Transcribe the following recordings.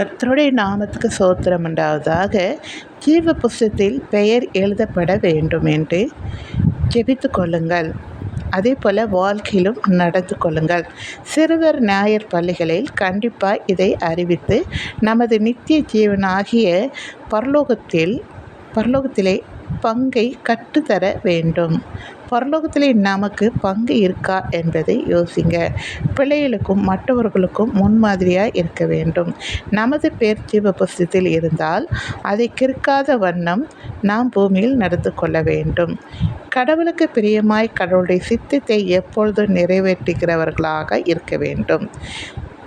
கர்த்தருடைய நாமத்துக்கு சோத்திரம் உண்டாவதாக ஜீவ புஸ்தத்தில் பெயர் எழுதப்பட வேண்டும் என்று ஜெபித்து கொள்ளுங்கள். அதே போல் வாழ்க்கையிலும் நடந்து கொள்ளுங்கள். சிறுவர் ஞாயர் பள்ளிகளில் கண்டிப்பாக இதை அறிவித்து நமது நித்திய ஜீவனாகிய பரலோகத்தில் பரலோகத்திலே பங்கை கற்றுத்தர வேண்டும். பரலோகத்திலே நமக்கு பங்கு இருக்கா என்பதை யோசிங்க. பிள்ளைகளுக்கும் மற்றவர்களுக்கும் முன்மாதிரியாக இருக்க வேண்டும். நமது பேர் தீபபுஸ்தத்தில் இருந்தால் அதை கிற்காத வண்ணம் நாம் பூமியில் நடந்து கொள்ள வேண்டும். கடவுளுக்கு பிரியமாய் கடவுளுடைய சித்தத்தை எப்பொழுதும் நிறைவேற்றுகிறவர்களாக இருக்க வேண்டும்.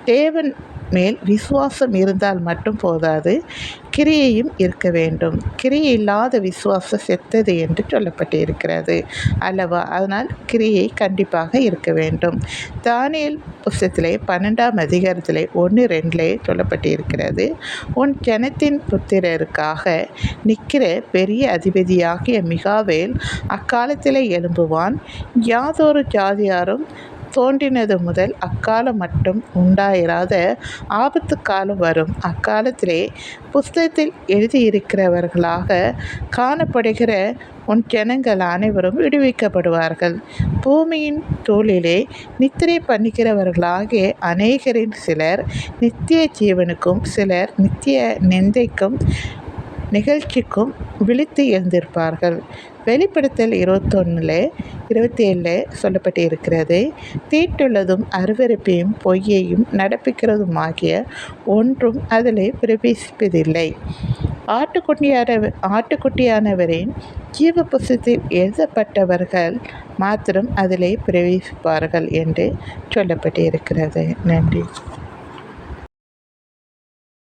தேவன் மேல் விசுவாசம் இருந்தால் மட்டும் போதாது கிரியையும் இருக்க வேண்டும். கிரியை இல்லாத விசுவாசம் செத்தது என்று சொல்லப்பட்டு இருக்கிறது அல்லவா? அதனால் கிரியை கண்டிப்பாக இருக்க வேண்டும். தானியல் புஸ்தத்திலே பன்னெண்டாம் அதிகாரத்திலே ஒன்று ரெண்டிலே சொல்லப்பட்டு இருக்கிறது உன் ஜனத்தின் புத்திரருக்காக நிற்கிற பெரிய அதிபதியாகிய மிகாவேல் அக்காலத்திலே எழும்புவான். யாதொரு ஜாதியாரும் தோன்றினது முதல் அக்காலம் மட்டும் உண்டாயிராத ஆபத்து காலம் வரும். அக்காலத்திலே புஸ்தகத்தில் எழுதியிருக்கிறவர்களாக காணப்படுகிற உன் ஜனங்கள் அனைவரும் விடுவிக்கப்படுவார்கள். பூமியின் தோளிலே நித்திரை பண்ணுகிறவர்களாகிய அநேகரின் சிலர் நித்திய ஜீவனுக்கும் சிலர் நித்திய நிந்தைக்கும் நிகழ்ச்சிக்கும் விழித்து எழுந்திருப்பார்கள். வெளிப்படுத்தல் இருபத்தொன்னில் இருபத்தி ஏழில் சொல்லப்பட்டு இருக்கிறது தீட்டுள்ளதும் அருவறுப்பையும் பொய்யையும் நடப்பிக்கிறதும் ஆகிய ஒன்றும் அதில் பிரவேசிப்பதில்லை. ஆட்டுக்குட்டியான ஆட்டுக்குட்டியானவரின் ஜீவ புஸ்தத்தில் எழுதப்பட்டவர்கள் மாத்திரம் அதிலே பிரவேசிப்பார்கள் என்று சொல்லப்பட்டு இருக்கிறது நன்றி.